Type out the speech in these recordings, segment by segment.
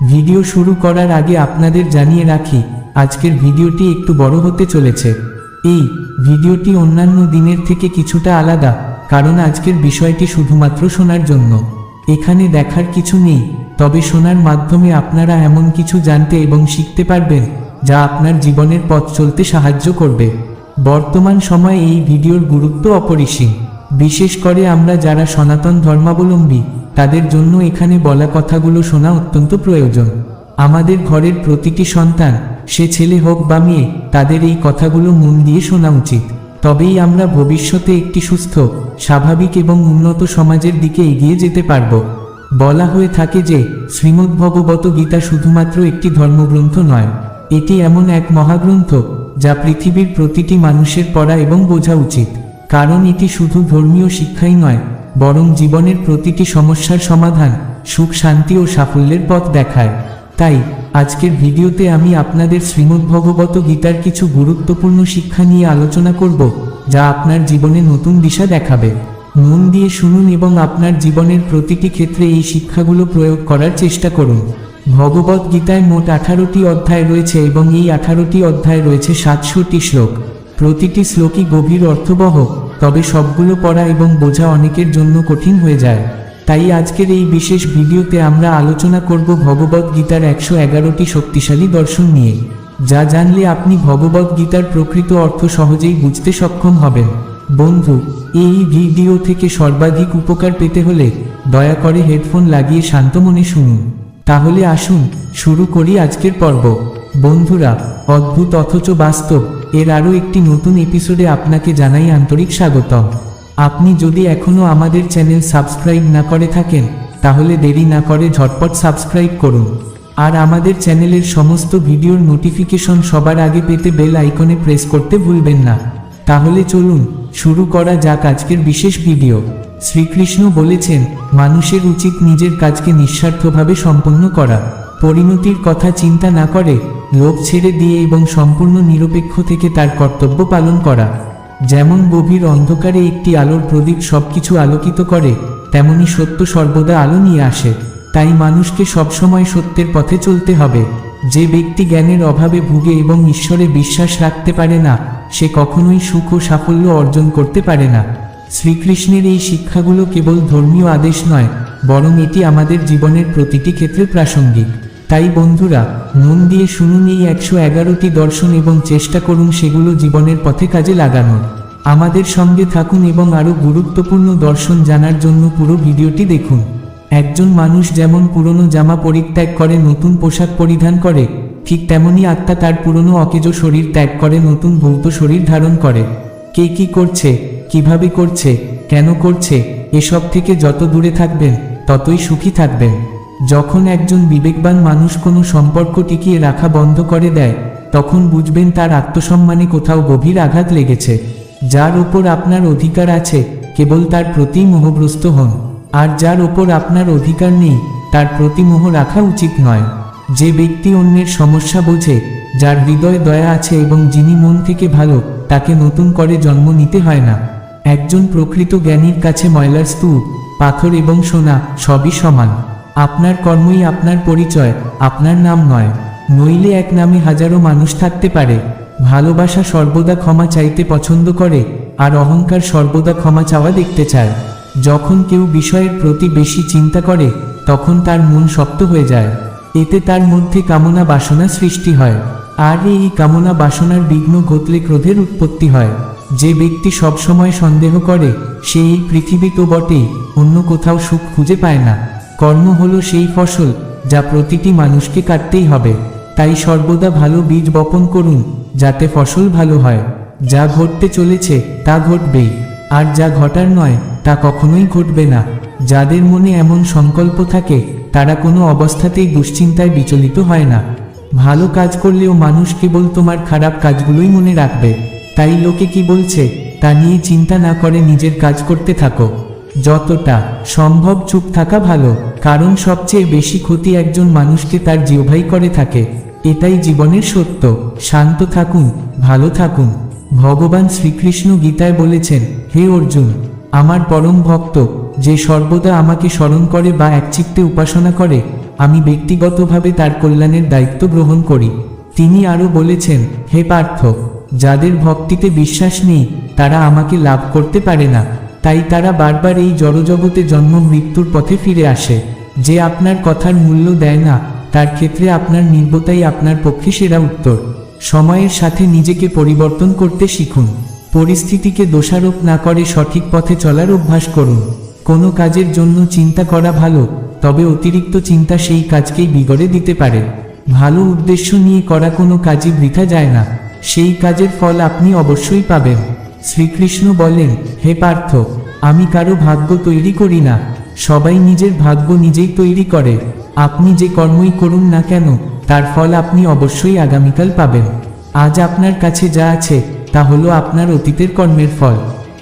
Video শুরু করার আগে আপনাদের জানিয়ে রাখি, আজকের ভিডিওটি একটু বড় হতে চলেছে। এই ভিডিওটি অন্যান্য দিনের থেকে কিছুটা আলাদা, কারণ আজকের বিষয়টি শুধুমাত্র শোনার জন্য। এখানে দেখার কিছু নেই, তবে শোনার মাধ্যমে আপনারা এমন কিছু জানতে এবং শিখতে পারবেন, যা আপনার জীবনের পথ চলতে সাহায্য করবে। বর্তমান সময়ে এই ভিডিওর গুরুত্ব অপরিসীম। বিশেষ করে আমরা যারা সনাতন ধর্মাবলম্বী তাদের জন্য এখানে বলা কথাগুলো শোনা অত্যন্ত প্রয়োজন। আমাদের ঘরের প্রতিটি সন্তান, সে ছেলে হোক বা মেয়ে, তাদের এই কথাগুলো মন দিয়ে শোনা উচিত। তবেই আমরা ভবিষ্যতে একটি সুস্থ, স্বাভাবিক এবং উন্নত সমাজের দিকে এগিয়ে যেতে পারব। বলা হয়ে থাকে যে শ্রীমদ্ ভগবত গীতা শুধুমাত্র একটি ধর্মগ্রন্থ নয়, এটি এমন এক মহাগ্রন্থ, যা পৃথিবীর প্রতিটি মানুষের পড়া এবং বোঝা উচিত। কারণ এটি শুধু ধর্মীয় শিক্ষাই নয় বরং জীবনের প্রতিটি সমস্যার সমাধান সুখ, শান্তি ও সাফল্যের পথ দেখায়। তাই, আজকের ভিডিওতে আমি আপনাদের শ্রীমদ্ভগবত গীতার কিছু গুরুত্বপূর্ণ শিক্ষা নিয়ে আলোচনা করব, যা আপনার জীবনে নতুন দিশা দেখাবে। মন দিয়ে শুনুন এবং আপনার জীবনের প্রতিটি ক্ষেত্রে এই শিক্ষাগুলো প্রয়োগ করার চেষ্টা করুন। ভগবত গীতায় মোট আঠারোটি অধ্যায় রয়েছে এবং এই আঠারোটি অধ্যায় রয়েছে সাতশোটি শ্লোক। প্রতিটি শ্লোকই গভীর অর্থবহ। তবে সবগুলো পড়া এবং বোঝা অনেকের জন্য কঠিন হয়ে যায়। তাই আজকের এই বিশেষ ভিডিওতে আমরা আলোচনা করব ভগবত গীতার একশো এগারোটি শক্তিশালী দর্শন নিয়ে, যা জানলে আপনি ভগবত গীতার প্রকৃত অর্থ সহজেই বুঝতে সক্ষম হবেন। বন্ধু, এই ভিডিও থেকে সর্বাধিক উপকার পেতে হলে দয়া করে হেডফোন লাগিয়ে শান্ত মনে শুনুন। তাহলে আসুন শুরু করি আজকের পর্ব। বন্ধুরা, অদ্ভুত অথচ বাস্তব। এর আরও একটি নতুন এপিসোডে আপনাকে জানাই আন্তরিক স্বাগতম। আপনি যদি এখনও আমাদের চ্যানেল সাবস্ক্রাইব না করে থাকেন, তাহলে দেরি না করে ঝটপট সাবস্ক্রাইব করুন। আর আমাদের চ্যানেলের সমস্ত ভিডিওর নোটিফিকেশন সবার আগে পেতে বেল আইকনে প্রেস করতে ভুলবেন না। তাহলে চলুন, শুরু করা যাক আজকের বিশেষ ভিডিও। শ্রীকৃষ্ণ বলেছেন, মানুষের উচিত নিজের কাজকে নিঃস্বার্থভাবে সম্পন্ন করা। পরিণতির কথা চিন্তা না করে লোভ ছেড়ে দিয়ে এবং সম্পূর্ণ নিরপেক্ষ থেকে তার কর্তব্য পালন করা। যেমন গভীর অন্ধকারে একটি আলোর প্রদীপ সবকিছু আলোকিত করে, তেমনি সত্য সর্বদা আলো নিয়ে আসে। তাই মানুষকে সবসময় সত্যের পথে চলতে হবে। যে ব্যক্তি জ্ঞানের অভাবে ভুগে এবং ঈশ্বরে বিশ্বাস রাখতে পারে না, সে কখনোই সুখ ও সাফল্য অর্জন করতে পারে না। শ্রীকৃষ্ণের এই শিক্ষাগুলো কেবল ধর্মীয় আদেশ নয়, বরং এটি আমাদের জীবনের প্রতিটি ক্ষেত্রে প্রাসঙ্গিক। তাই বন্ধুরা, মন দিয়ে শুনুন এই একশো এগারোটি দর্শন এবং চেষ্টা করুন সেগুলো জীবনের পথে কাজে লাগানোর আমাদের সঙ্গে থাকুন এবং আরও গুরুত্বপূর্ণ দর্শন জানার জন্য পুরো ভিডিওটি দেখুন। একজন মানুষ যেমন পুরনো জামা পরিত্যাগ করে, নতুন পোশাক পরিধান করে, ঠিক তেমনি আত্মা তার পুরনো অকেজ শরীর ত্যাগ করে, নতুন ভৌত শরীর ধারণ করে। কে কি করছে, কীভাবে করছে, কেন করছে, এসব থেকে যত দূরে থাকবেন, ততই সুখী থাকবেন। যখন একজন বিবেকবান মানুষ কোনো সম্পর্ক টিকিয়ে রাখা বন্ধ করে দেয়, তখন বুঝবেন তার আত্মসম্মানে কোথাও গভীর আঘাত লেগেছে, যার ওপর আপনার অধিকার আছে, কেবল তার প্রতি মোহগ্রস্ত হন। আর যার ওপর আপনার অধিকার নেই, তার প্রতি মোহ রাখা উচিত নয়। যে ব্যক্তি অন্যের সমস্যা বোঝে, যার হৃদয় দয়া আছে এবং যিনি মন থেকে ভালো, তাকে নতুন করে জন্ম নিতে হয় না। একজন প্রকৃত জ্ঞানীর কাছে ময়লার স্তূপ, পাথর এবং সোনা সবই সমান। আপনার কর্মই আপনার পরিচয়, আপনার নাম নয়। নইলে এক নামে হাজারো মানুষ থাকতে পারে। ভালোবাসা সর্বদা ক্ষমা চাইতে পছন্দ করে, আর অহংকার সর্বদা ক্ষমা চাওয়া দেখতে চায়। যখন কেউ বিষয়ের প্রতি বেশি চিন্তা করে, তখন তার মন শক্ত হয়ে যায়। এতে তার মধ্যে কামনা বাসনা সৃষ্টি হয়। আর এই কামনা বাসনার বিঘ্ন ঘটলে ক্রোধের উৎপত্তি হয়। যে ব্যক্তি সবসময় সন্দেহ করে, সে এই পৃথিবী তো বটেই, অন্য কোথাও সুখ খুঁজে পায় না। কর্ম হলো সেই ফসল যা প্রতিটি মানুষকে কাটতেই হবে। তাই সর্বদা ভালো বীজ বপন করুন, যাতে ফসল ভালো হয়। যা ঘটতে চলেছে, তা ঘটবেই। আর যা ঘটার নয়, তা কখনোই ঘটবে না। যাদের মনে এমন সংকল্প থাকে, তারা কোনো অবস্থাতেই দুশ্চিন্তায় বিচলিত হয় না। ভালো কাজ করলেও মানুষ কেবল তোমার খারাপ কাজগুলোই মনে রাখবে। তাই লোকে কি বলছে, তা নিয়ে চিন্তা না করে নিজের কাজ করতে থাকো। যতটা সম্ভব চুপ থাকা ভালো। কারণ সবচেয়ে বেশি ক্ষতি একজন মানুষকে তার জিহ্বাই করে থাকে। এটাই জীবনের সত্য। শান্ত থাকুন, ভালো থাকুন। ভগবান শ্রীকৃষ্ণ গীতায় বলেছেন, হে অর্জুন, আমার পরম ভক্ত, যে সর্বদা আমাকে স্মরণ করে বা একচিত্তে উপাসনা করে, আমি ব্যক্তিগতভাবে তার কল্যাণের দায়িত্ব গ্রহণ করি। তিনি আরও বলেছেন, হে পার্থ, যাদের ভক্তিতে বিশ্বাস নেই, তারা আমাকে লাভ করতে পারে না। তাই তারা বারবার এই জড়জগতে জন্ম মৃত্যুর পথে ফিরে আসে। যে আপনার কথার মূল্য দেয় না, তার ক্ষেত্রে আপনার নির্বতাই আপনার পক্ষে সেরা উত্তর। সময়ের সাথে নিজেকে পরিবর্তন করতে শিখুন। পরিস্থিতিকে দোষারোপ না করে সঠিক পথে চলার অভ্যাস করুন। কোনো কাজের জন্য চিন্তা করা ভালো, তবে অতিরিক্ত চিন্তা সেই কাজকেই বিগড়ে দিতে পারে। ভালো উদ্দেশ্য নিয়ে করা কোনো কাজই বৃথা যায় না। সেই কাজের ফল আপনি অবশ্যই পাবেন। শ্রীকৃষ্ণ বলেন, হে পার্থ, আমি কারও ভাগ্য তৈরি করি না। সবাই নিজের ভাগ্য নিজেই তৈরি করে। আপনি যে কর্মই করুন না কেন, তার ফল আপনি অবশ্যই আগামীকাল পাবেন। আজ আপনার কাছে যা আছে, তা হলো আপনার অতীতের কর্মের ফল।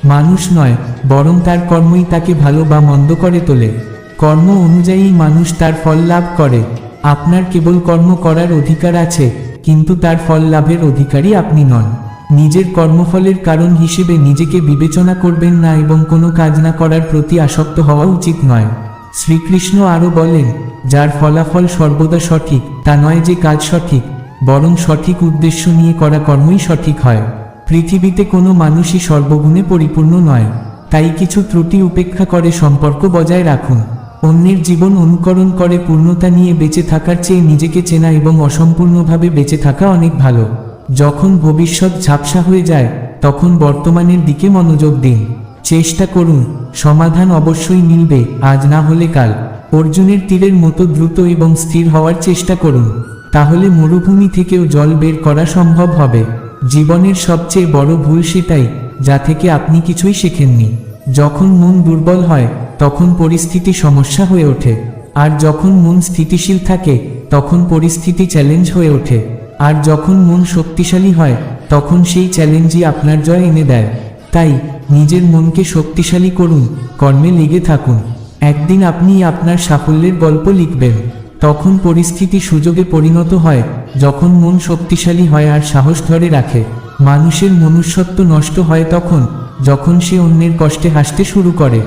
মানুষ নয়, বরং তার কর্মই তাকে ভালো বা মন্দ করে তোলে। কর্ম অনুযায়ী মানুষ তার ফল লাভ করে। আপনার কেবল কর্ম করার অধিকার আছে, কিন্তু তার ফল লাভের অধিকারী আপনি নন। নিজের কর্মফলের কারণ হিসেবে নিজেকে বিবেচনা করবেন না এবং কোনো কাজ না করার প্রতি আসক্ত হওয়া উচিত নয়। শ্রীকৃষ্ণ আরও বলেন, যার ফলাফল সর্বদা সঠিক, তা নয় যে কাজ সঠিক, বরং সঠিক উদ্দেশ্য নিয়ে করা কর্মই সঠিক হয়। পৃথিবীতে কোনো মানুষই সর্বগুণে পরিপূর্ণ নয়, তাই কিছু ত্রুটি উপেক্ষা করে সম্পর্ক বজায় রাখুন। অন্যের জীবন অনুকরণ করে পূর্ণতা নিয়ে বেঁচে থাকার চেয়ে নিজেকে চেনা এবং অসম্পূর্ণভাবে বেঁচে থাকা অনেক ভালো। যখন ভবিষ্যৎ ঝাপসা হয়ে যায়, তখন বর্তমানের দিকে মনোযোগ দিন। চেষ্টা করুন, সমাধান অবশ্যই মিলবে, আজ না হলে কাল। অর্জুনের তীরের মতো দ্রুত এবং স্থির হওয়ার চেষ্টা করুন। তাহলে মরুভূমি থেকেও জল বের করা সম্ভব হবে। জীবনের সবচেয়ে বড় ভুল সেটাই, যা থেকে আপনি কিছুই শেখেননি। যখন মন দুর্বল হয়, তখন পরিস্থিতি সমস্যা হয়ে ওঠে। আর যখন মন স্থিতিশীল থাকে, তখন পরিস্থিতি চ্যালেঞ্জ হয়ে ওঠে। আর যখন মন শক্তিশালী হয়, তখন সেই চ্যালেঞ্জই আপনার জয় এনে দেয়। তাই, নিজের মনকে শক্তিশালী করুন, কর্মে লেগে থাকুন। একদিন আপনি আপনার সাফল্যের গল্প লিখবেন। তখন পরিস্থিতি সুযোগে পরিণত হয়, যখন মন শক্তিশালী হয় আর সাহস ধরে রাখে। মানুষের মনুষ্যত্ব নষ্ট হয় তখন, যখন সে অন্যের কষ্টে হাসতে শুরু করে।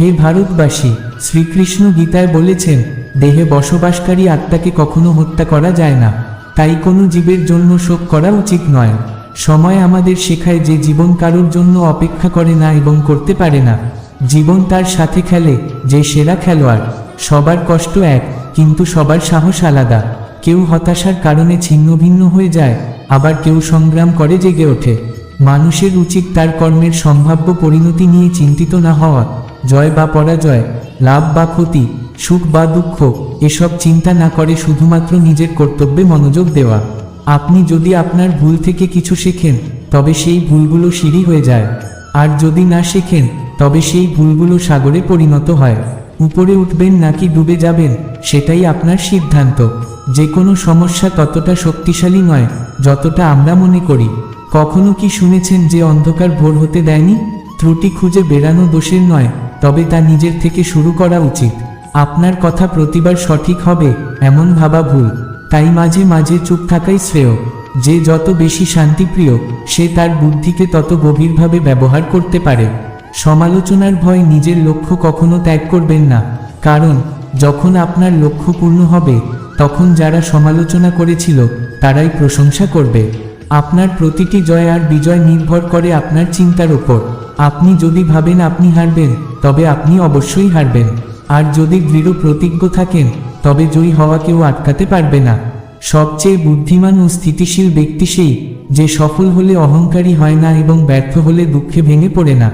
হে ভারতবাসী, শ্রীকৃষ্ণ গীতায় বলেছেন, দেহে বসবাসকারী আত্মাকে কখনো হত্যা করা যায় না। তাই কোনো জীবের জন্য শোক করা উচিত নয়। সময় আমাদের শেখায় যে জীবন কারোর জন্য অপেক্ষা করে না এবং করতে পারে না। জীবন তার সাথে খেলে, যে সেরা খেলোয়াড়। সবার কষ্ট এক, কিন্তু সবার সাহস আলাদা। কেউ হতাশার কারণে ছিন্ন ভিন্ন হয়ে যায়, আবার কেউ সংগ্রাম করে জেগে ওঠে। মানুষের উচিত তার কর্মের সম্ভাব্য পরিণতি নিয়ে চিন্তিত না হওয়া। জয় বা পরাজয়, লাভ বা ক্ষতি, সুখ বা দুঃখ, এসব চিন্তা না করে শুধুমাত্র নিজের কর্তব্যে মনোযোগ দেওয়া। আপনি যদি আপনার ভুল থেকে কিছু শেখেন, তবে সেই ভুলগুলো সিঁড়ি হয়ে যায়। আর যদি না শেখেন, তবে সেই ভুলগুলো সাগরে পরিণত হয়। উপরে উঠবেন নাকি ডুবে যাবেন, সেটাই আপনার সিদ্ধান্ত। যে কোনো সমস্যা ততটা শক্তিশালী নয়, যতটা আমরা মনে করি। কখনো কি শুনেছেন যে অন্ধকার ভোর হতে দেয়নি? ত্রুটি খুঁজে বেরানো দোষের নয়। তবে তা নিজের থেকে শুরু করা উচিত। আপনার কথা প্রতিবার সঠিক হবে, এমন ভাবা ভুল। তাই মাঝে মাঝে চুপ থাকাই শ্রেয়। যে যত বেশি শান্তিপ্রিয়, সে তার বুদ্ধিকে তত গভীরভাবে ব্যবহার করতে পারে। সমালোচনার ভয় নিজের লক্ষ্য কখনো ত্যাগ করবেন না। কারণ, যখন আপনার লক্ষ্য পূর্ণ হবে, তখন যারা সমালোচনা করেছিল, তারাই প্রশংসা করবে। আপনার প্রতিটি জয় আর বিজয় নির্ভর করে আপনার চিন্তার উপর। আপনি যদি ভাবেন আপনি হারবেন তবে আপনি অবশ্যই হারবেন। আর যদি দৃঢ় প্রতিজ্ঞ থাকেন, তবে জয়ী হওয়া কেউ আটকাতে পারবে না। সবচেয়ে বুদ্ধিমান ও স্থিতিশীল ব্যক্তি সেই, যে সফল হলে অহংকারী হয় না এবং ব্যর্থ হলে দুঃখে ভেঙে পড়ে না।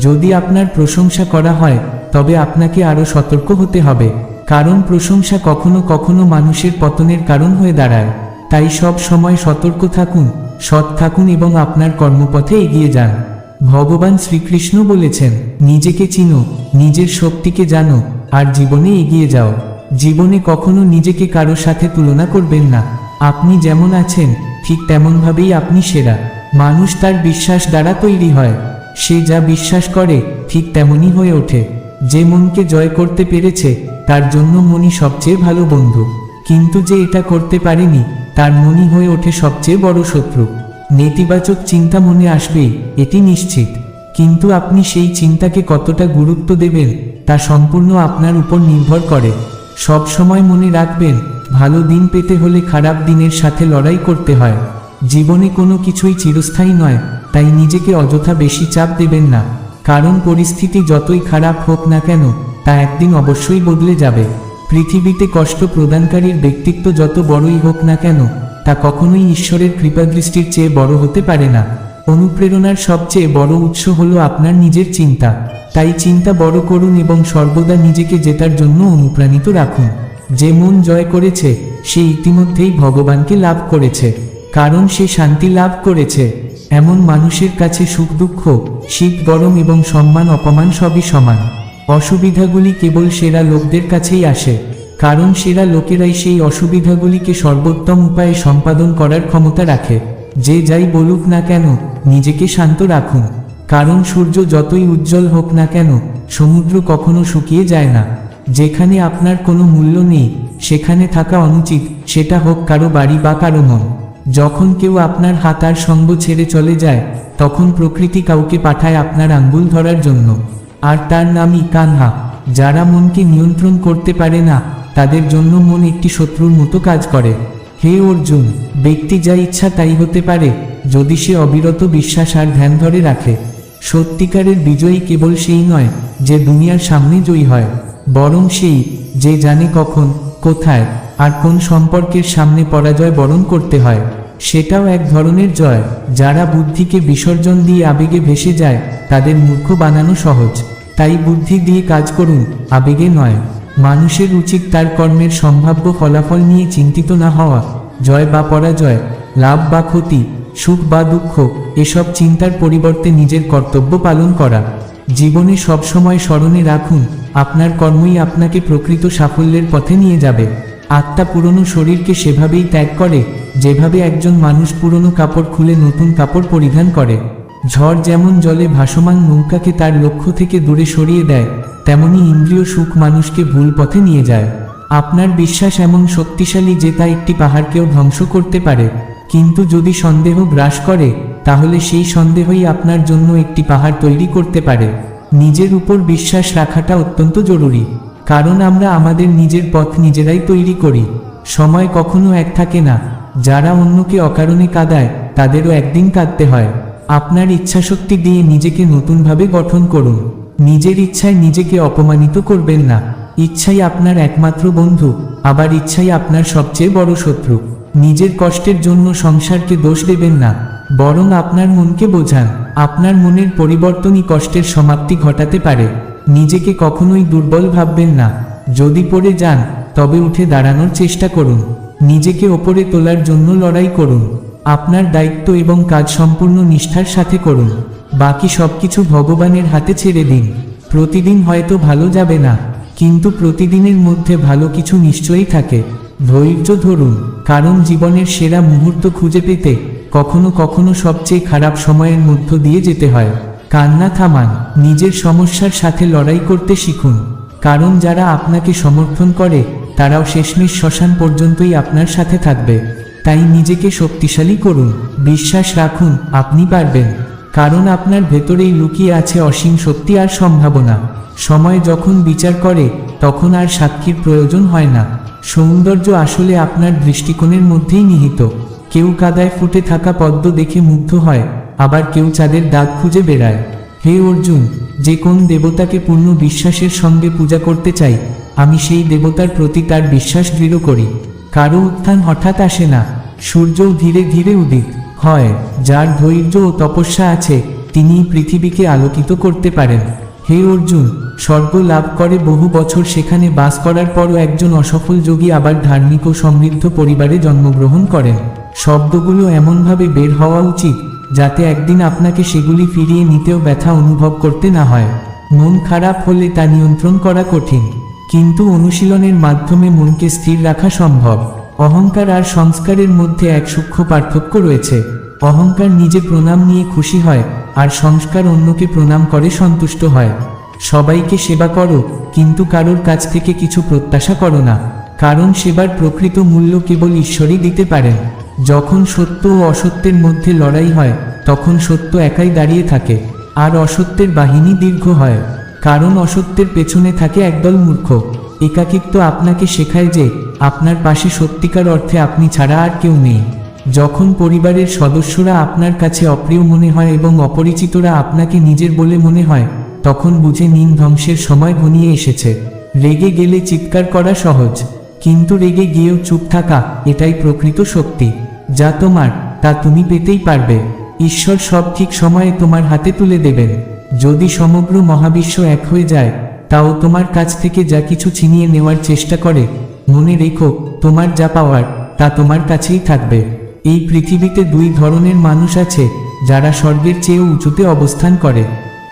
যদি আপনার প্রশংসা করা হয়, তবে আপনাকে আরও সতর্ক হতে হবে। কারণ প্রশংসা কখনো কখনো মানুষের পতনের কারণ হয়ে দাঁড়ায়। তাই সব সময় সতর্ক থাকুন, সৎ থাকুন এবং আপনার কর্মপথে এগিয়ে যান। ভগবান শ্রীকৃষ্ণ বলেছেন, নিজেকে চিনো, নিজের শক্তিকে জানো, আর জীবনে এগিয়ে যাও। জীবনে কখনো নিজেকে কারও সাথে তুলনা করবেন না। আপনি যেমন আছেন, ঠিক তেমনভাবেই আপনি সেরা। মানুষ তার বিশ্বাস দ্বারা তৈরি হয়। সে যা বিশ্বাস করে, ঠিক তেমনই হয়ে ওঠে। যে মনকে জয় করতে পেরেছে, তার জন্য মনই সবচেয়ে ভালো বন্ধু। কিন্তু যে এটা করতে পারেনি, তার মনই হয়ে ওঠে সবচেয়ে বড় শত্রু। নেতিবাচক চিন্তা মনে আসবে, এটি নিশ্চিত। কিন্তু আপনি সেই চিন্তাকে কতটা গুরুত্ব দেবেন, তা সম্পূর্ণ আপনার উপর নির্ভর করে। সব সময় মনে রাখবেন, ভালো দিন পেতে হলে খারাপ দিনের সাথে লড়াই করতে হয়। জীবনে কোনো কিছুই চিরস্থায়ী নয়, তাই নিজেকে অযথা বেশি চাপ দেবেন না। কারণ পরিস্থিতি যতই খারাপ হোক না কেন, তা একদিন অবশ্যই বদলে যাবে। পৃথিবীতে কষ্ট প্রদানকারীর ব্যক্তিত্ব যত বড়ই হোক না কেন তা কখনোই ঈশ্বরের কৃপাদৃষ্টির চেয়ে বড় হতে পারে না। অনুপ্রেরণার সবচেয়ে বড় উৎস হলো আপনার নিজের চিন্তা। তাই চিন্তা বড় করুন এবং সর্বদা নিজেকে জেতার জন্য অনুপ্রাণিত রাখুন। যে মন জয় করেছে, সে ইতিমধ্যেই ভগবানকে লাভ করেছে। কারণ সে শান্তি লাভ করেছে। এমন মানুষের কাছে সুখ দুঃখ, শীত গরম এবং সম্মান অপমান সবই সমান। অসুবিধাগুলি কেবল সেরা লোকদের কাছেই আসে। কারণ সেরা লোকেরাই সেই অসুবিধাগুলিকে সর্বোত্তম উপায়ে সম্পাদন করার ক্ষমতা রাখে। যে যাই বলুক না কেন, নিজেকে শান্ত রাখুন। কারণ সূর্য যতই উজ্জ্বল হোক না কেন, সমুদ্র কখনো শুকিয়ে যায় না। যেখানে আপনার কোনো মূল্য নেই, সেখানে থাকা অনুচিত, সেটা হোক কারও বাড়ি বা কারও মন। যখন কেউ আপনার হাত আর সঙ্গ ছেড়ে চলে যায়, তখন প্রকৃতি কাউকে পাঠায় আপনার আঙ্গুল ধরার জন্য। আর তার নামই কানহা, যারা মনকে নিয়ন্ত্রণ করতে পারে না তাদের জন্য মন একটি শত্রুর মতো কাজ করে। হে অর্জুন, ব্যক্তি যা ইচ্ছা তাই হতে পারে, যদি সে অবিরত বিশ্বাস আর ধ্যান ধরে রাখে। সত্যিকারের বিজয়ী কেবল সেই নয় যে দুনিয়ার সামনে জয়ী হয়, বরং সেই যে জানে কখন, কোথায়, আর কোন সম্পর্কের সামনে পরাজয় বরণ করতে হয়। সেটাও এক ধরনের জয়, যারা বুদ্ধিকে বিসর্জন দিয়ে আবেগে ভেসে যায়, তাদের মূর্খ বানানো সহজ। তাই বুদ্ধি দিয়ে কাজ করুন, আবেগে নয়। মানুষের উচিত তার কর্মের সম্ভাব্য ফলাফল নিয়ে চিন্তিত না হওয়া, জয় বা পরাজয়, লাভ বা ক্ষতি, সুখ বা দুঃখ, এসব চিন্তার পরিবর্তে নিজের কর্তব্য পালন করা। জীবনে সবসময় স্মরণে রাখুন, আপনার কর্মই আপনাকে প্রকৃত সাফল্যের পথে নিয়ে যাবে। আত্মা পুরনো শরীরকে সেভাবেই ত্যাগ করে, যেভাবে একজন মানুষ পুরনো কাপড় খুলে নতুন কাপড় পরিধান করে। ঝড় যেমন জলে ভাসমান নৌকাকে তার লক্ষ্য থেকে দূরে সরিয়ে দেয়, তেমনি ইন্দ্রিয় সুখ মানুষকে ভুল পথে নিয়ে যায়। আপনার বিশ্বাস এমন শক্তিশালী যে তা একটি পাহাড়কেও ধ্বংস করতে পারে। কিন্তু যদি সন্দেহ গ্রাস করে, তাহলে সেই সন্দেহই আপনার জন্য একটি পাহাড় তৈরি করতে পারে। নিজের উপর বিশ্বাস রাখাটা অত্যন্ত জরুরি, কারণ আমরা আমাদের নিজের পথ নিজেরাই তৈরি করি। সময় কখনো এক থাকে না, যারা অন্যকে অকারণে কাঁদায়, তাদেরও একদিন কাঁদতে হয়। আপনার ইচ্ছাশক্তি দিয়ে নিজেকে নতুনভাবে গঠন করুন। নিজের ইচ্ছায় নিজেকে অপমানিত করবেন না। ইচ্ছাই আপনার একমাত্র বন্ধু, আবার ইচ্ছাই আপনার সবচেয়ে বড় শত্রু। নিজের কষ্টের জন্য সংসারকে দোষ দেবেন না, বরং আপনার মনকে বোঝান। আপনার মনের পরিবর্তনই কষ্টের সমাপ্তি ঘটাতে পারে। নিজেকে কখনোই দুর্বল ভাববেন না। যদি পড়ে যান, তবে উঠে দাঁড়ানোর চেষ্টা করুন। নিজেকে ওপরে তোলার জন্য লড়াই করুন। আপনার দায়িত্ব এবং কাজ সম্পূর্ণ নিষ্ঠার সাথে করুন। বাকি সবকিছু ভগবানের হাতে ছেড়ে দিন। প্রতিদিন হয়তো ভালো যাবে না, কিন্তু প্রতিদিনের মধ্যে ভালো কিছু নিশ্চয়ই থাকে। ধৈর্য ধরুন, কারণ জীবনের সেরা মুহূর্ত খুঁজে পেতে কখনো কখনো সবচেয়ে খারাপ সময়ের মধ্য দিয়ে যেতে হয়। কান্না থামান, নিজের সমস্যার সাথে লড়াই করতে শিখুন। কারণ যারা আপনাকে সমর্থন করে, তারাও শেষমেশ শ্মশান পর্যন্তই আপনার সাথে থাকবে। তাই নিজেকে শক্তিশালী করুন। বিশ্বাস রাখুন, আপনি পারবেন। কারণ আপনার ভেতরেই লুকিয়ে আছে অসীম শক্তি আর সম্ভাবনা। সময় যখন বিচার করে, তখন আর সাক্ষীর প্রয়োজন হয় না। সৌন্দর্য আসলে আপনার দৃষ্টিকোণের মধ্যেই নিহিত। কেউ কাদায় ফুটে থাকা পদ্ম দেখে মুগ্ধ হয়, আবার কেউ চাঁদের দাগ খুঁজে বেড়ায়। হে অর্জুন, যে কোন দেবতাকে পূর্ণ বিশ্বাসের সঙ্গে পূজা করতে চাই, আমি সেই দেবতার প্রতি তার বিশ্বাস দৃঢ় করি। কারও উত্থান হঠাৎ আসে না। সূর্য ধীরে ধীরে উদিত হয়, যার ধৈর্য ও তপস্যা আছে তিনি পৃথিবীকে আলোকিত করতে পারেন। হে অর্জুন, স্বর্গ লাভ করে বহু বছর সেখানে বাস করার পরও একজন অসফল যোগী আবার ধার্মিক ও সমৃদ্ধ পরিবারে জন্মগ্রহণ করেন। শব্দগুলো এমনভাবে বের হওয়া উচিত, যাতে একদিন আপনাকে সেগুলি ফিরিয়ে নিতেও ব্যথা অনুভব করতে না হয়। মন খারাপ হলে তা নিয়ন্ত্রণ করা কঠিন। কিন্তু অনুশীলনের মাধ্যমে মনকে স্থির রাখা সম্ভব। অহংকার আর সংস্কারের মধ্যে এক সূক্ষ্ম পার্থক্য রয়েছে। অহংকার নিজে প্রণাম নিয়ে খুশি হয়, আর সংস্কার অন্যকে প্রণাম করে সন্তুষ্ট হয়। সবাইকে সেবা করো, কিন্তু কারোর কাছ থেকে কিছু প্রত্যাশা করো না, কারণ সেবার প্রকৃত মূল্য কেবল ঈশ্বরই দিতে পারেন। যখন সত্য ও অসত্যের মধ্যে লড়াই হয়, তখন সত্য একাই দাঁড়িয়ে থাকে, আর অসত্যের বাহিনী দীর্ঘ হয়। কারণ অসত্যের পেছনে থাকে একদল মূর্খ। একাকিত্ব আপনাকে শেখায় যে, আপনার পাশে সত্যিকার অর্থে আপনি ছাড়া আর কেউ নেই। যখন পরিবারের সদস্যরা আপনার কাছে অপ্রিয় মনে হয় এবং অপরিচিতরা আপনাকে নিজের বলে মনে হয়, তখন বুঝে নিন ধ্বংসের সময় ঘনিয়ে এসেছে। রেগে গেলে চিৎকার করা সহজ, কিন্তু রেগে গিয়েও চুপ থাকা, এটাই প্রকৃত শক্তি। যা তোমার, তা তুমি পেতেই পারবে। ঈশ্বর সব ঠিক সময়ে তোমার হাতে তুলে দেবেন। যদি সমগ্র মহাবিশ্ব এক হয়ে যায়, তাও তোমার কাছ থেকে যা কিছু ছিনিয়ে নেওয়ার চেষ্টা করে, মনে রেখো, তোমার যা পাওয়ার, তা তোমার কাছেই থাকবে। এই পৃথিবীতে দুই ধরনের মানুষ আছে, যারা স্বর্গের চেয়েও উঁচুতে অবস্থান করে।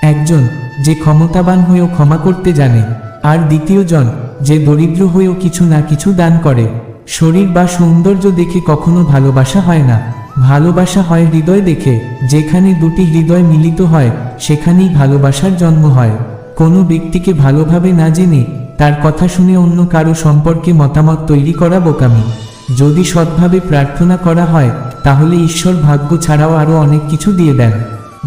একজন, যে ক্ষমতাবান হয়েও ক্ষমা করতে জানে, আর দ্বিতীয়জন, যে দরিদ্র হয়েও কিছু না কিছু দান করে। শরীর বা সৌন্দর্য দেখে কখনো ভালোবাসা হয় না। ভালোবাসা হয় হৃদয় দেখে, যেখানে দুটি হৃদয় মিলিত হয়, সেখানেই ভালোবাসার জন্ম হয়। কোনো ব্যক্তিকে ভালোভাবে না জেনে, তার কথা শুনে অন্য কারও সম্পর্কে মতামত তৈরি করা বোকামি। যদি সৎভাবে প্রার্থনা করা হয়, তাহলে ঈশ্বর ভাগ্য ছাড়াও আরও অনেক কিছু দিয়ে দেন।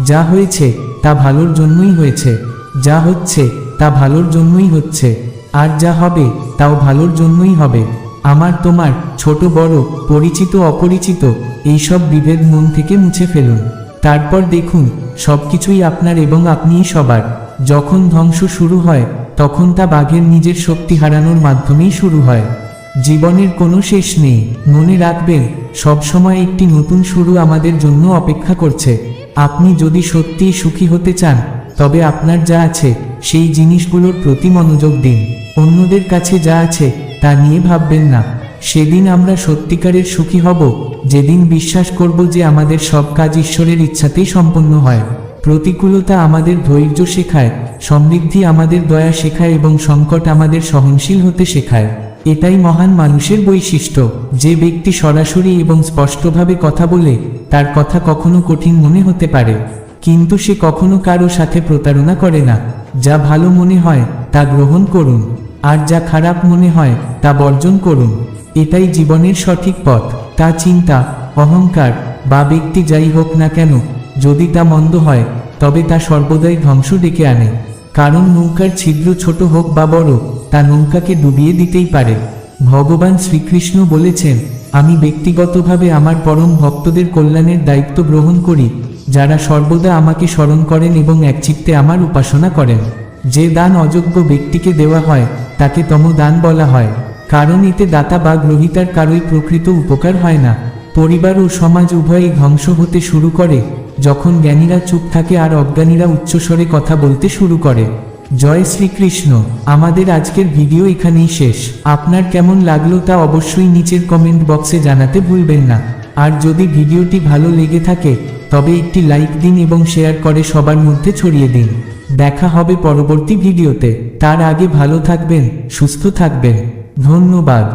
যা হয়েছে, তা ভালোর জন্যই হয়েছে। যা হচ্ছে, তা ভালোর জন্যই হচ্ছে। আর যা হবে, তাও ভালোর জন্যই হবে। আমার, তোমার, ছোট, বড়, পরিচিত, অপরিচিত এইসব বিভেদ মন থেকে মুছে ফেলুন। তারপর দেখুন, সবকিছুই আপনার এবং আপনিই সবার। যখন ধ্বংস শুরু হয়, তখন তা বাঘের নিজের শক্তি হারানোর মাধ্যমেই শুরু হয়। জীবনের কোনো শেষ নেই। মনে রাখবেন, সবসময় একটি নতুন শুরু আমাদের জন্য অপেক্ষা করছে। আপনি যদি সত্যিই সুখী হতে চান, তবে আপনার যা আছে, সেই জিনিসগুলোর প্রতি মনোযোগ দিন। অন্যদের কাছে যা আছে, তা নিয়ে ভাববেন না। সেদিন আমরা সত্যিকারের সুখী হব, যেদিন বিশ্বাস করব যে আমাদের সব কাজ ঈশ্বরের ইচ্ছাতেই সম্পন্ন হয়। প্রতিকূলতা আমাদের ধৈর্য শেখায়, সমৃদ্ধি আমাদের দয়া শেখায় এবং সংকট আমাদের সহনশীল হতে শেখায়। এটাই মহান মানুষের বৈশিষ্ট্য, যে ব্যক্তি সরাসরি এবং স্পষ্টভাবে কথা বলে, তার কথা কখনো কঠিন মনে হতে পারে। কিন্তু সে কখনো কারও সাথে প্রতারণা করে না। যা ভালো মনে হয়, তা গ্রহণ করুন। আর যা খারাপ মনে হয়, তা বর্জন করুন। এটাই জীবনের সঠিক পথ। তা চিন্তা, অহংকার, বা ব্যক্তি যাই হোক না কেন, যদি তা মন্দ হয়, তবে তা সর্বদাই ধ্বংস ডেকে আনে। কারণ নৌকার ছিদ্র ছোট হোক বা বড়, তা নৌকাকে ডুবিয়ে দিতেই পারে। ভগবান শ্রীকৃষ্ণ বলেছেন, আমি ব্যক্তিগতভাবে আমার পরম ভক্তদের কল্যাণের দায়িত্ব গ্রহণ করি, যারা সর্বদা আমাকে স্মরণ করেন এবং একচিত্তে আমার উপাসনা করেন। যে দান অযোগ্য ব্যক্তিকে দেওয়া হয়, তাকে তম দান বলা হয়। কারণ এতে দাতা বা গ্রহিতার কারোই প্রকৃত উপকার হয় না। পরিবার ও সমাজ উভয়ই ধ্বংস হতে শুরু করে, যখন জ্ঞানীরা চুপ থাকে আর অজ্ঞানীরা উচ্চস্বরে কথা বলতে শুরু করে। জয় শ্রীকৃষ্ণ, আমাদের আজকের ভিডিও এখানেই শেষ। আপনার কেমন লাগল তা অবশ্যই নিচের কমেন্ট বক্সে জানাতে ভুলবেন না। আর যদি ভিডিওটি ভালো লেগে থাকে, তবে একটি লাইক দিন এবং শেয়ার করে সবার মধ্যে ছড়িয়ে দিন। দেখা হবে পরবর্তী ভিডিওতে। তার আগে ভালো থাকবেন, সুস্থ থাকবেন। ধন্যবাদ।